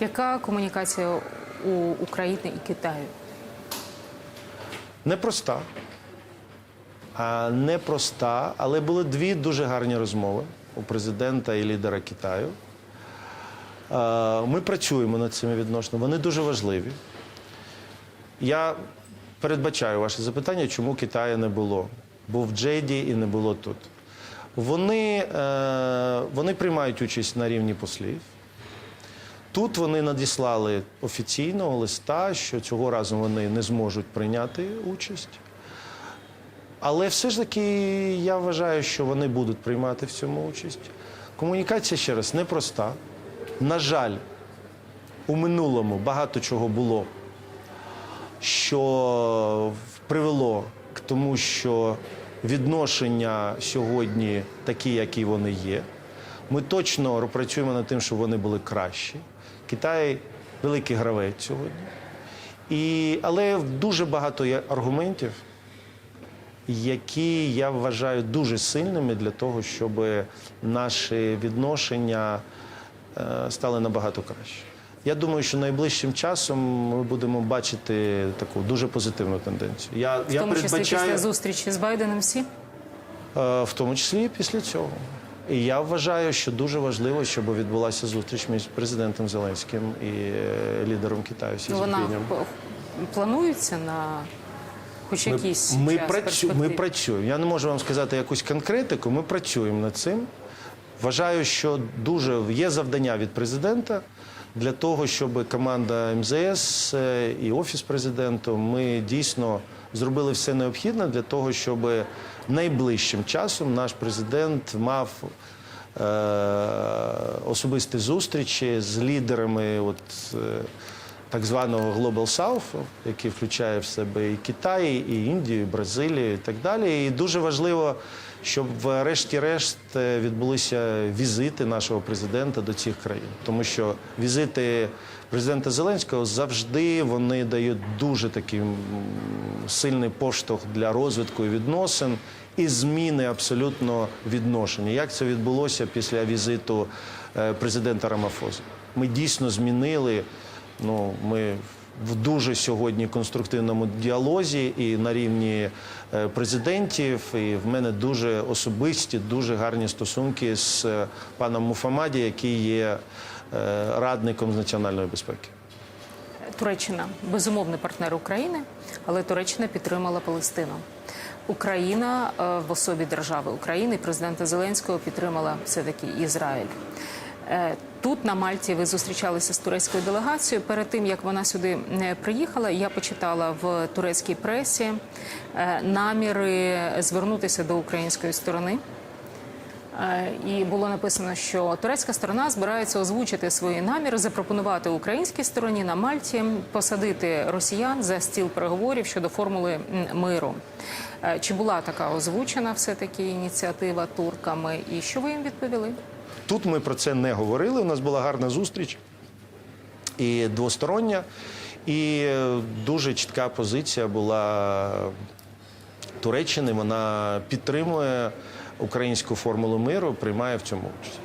Яка комунікація у України і Китаю? Непроста. Непроста, але були дві дуже гарні розмови у президента і лідера Китаю. Ми працюємо над цими відносинами. Вони дуже важливі. Я передбачаю ваше запитання, чому Китаю не було. Був в Джеді і не було тут. Вони, е, вони приймають участь на рівні послів. Тут вони надіслали офіційного листа, що цього разу вони не зможуть прийняти участь. Але все ж таки я вважаю, що вони будуть приймати в цьому участь. Комунікація ще раз непроста. На жаль, у минулому багато чого було, що привело к тому, що відношення сьогодні такі, які вони є. Ми точно працюємо над тим, щоб вони були кращі. Китай великий гравець сьогодні. І, але дуже багато є аргументів, які я вважаю дуже сильними для того, щоб наші відношення е, стали набагато краще. Я думаю, що найближчим часом ми будемо бачити таку дуже позитивну тенденцію. Я, В я тому числі після зустрічі з Байденом всі? Е, в тому числі і після цього. І я вважаю, що дуже важливо, щоб відбулася зустріч між президентом Зеленським і е, лідером Китаю Сі Ну, Вона планується на хоч якийсь Ми, ми, час працю, ми працюємо. Я не можу вам сказати якусь конкретику. Ми працюємо над цим. Вважаю, що дуже є завдання від президента для того, щоб команда МЗС е, і офіс президента ми дійсно зробили все необхідне для того, щоб найближчим часом наш президент мав е, особисті зустрічі з лідерами. От, е, так званого Global South, який включає в себе і Китай, і Індію, і Бразилію, і так далі. І дуже важливо, щоб врешті-решт е, відбулися візити нашого президента до цих країн, тому що візити президента Зеленського завжди вони дають дуже такий сильний поштовх для розвитку відносин і зміни абсолютно відношення. Як це відбулося після візиту е, президента Рамафози? Ми дійсно змінили. Ну, ми в дуже сьогодні конструктивному діалозі і на рівні е, президентів. І в мене дуже особисті, дуже гарні стосунки з е, паном Муфамаді, який є е, радником з національної безпеки. Туреччина безумовний партнер України, але Туреччина підтримала Палестину. Україна в особі держави України, президента Зеленського підтримала все таки Ізраїль. Тут на Мальті ви зустрічалися з турецькою делегацією. Перед тим як вона сюди е, приїхала, я почитала в турецькій пресі е, наміри звернутися до української сторони. Е, І було написано, що турецька сторона збирається озвучити свої наміри, запропонувати українській стороні на Мальті посадити росіян за стіл переговорів щодо формули миру. Чи була така озвучена все таки ініціатива турками? І що ви їм відповіли? Тут ми про це не говорили. У нас була гарна зустріч і двостороння, і е, дуже чітка позиція була Туреччини. Вона підтримує українську формулу миру, приймає в цьому участь.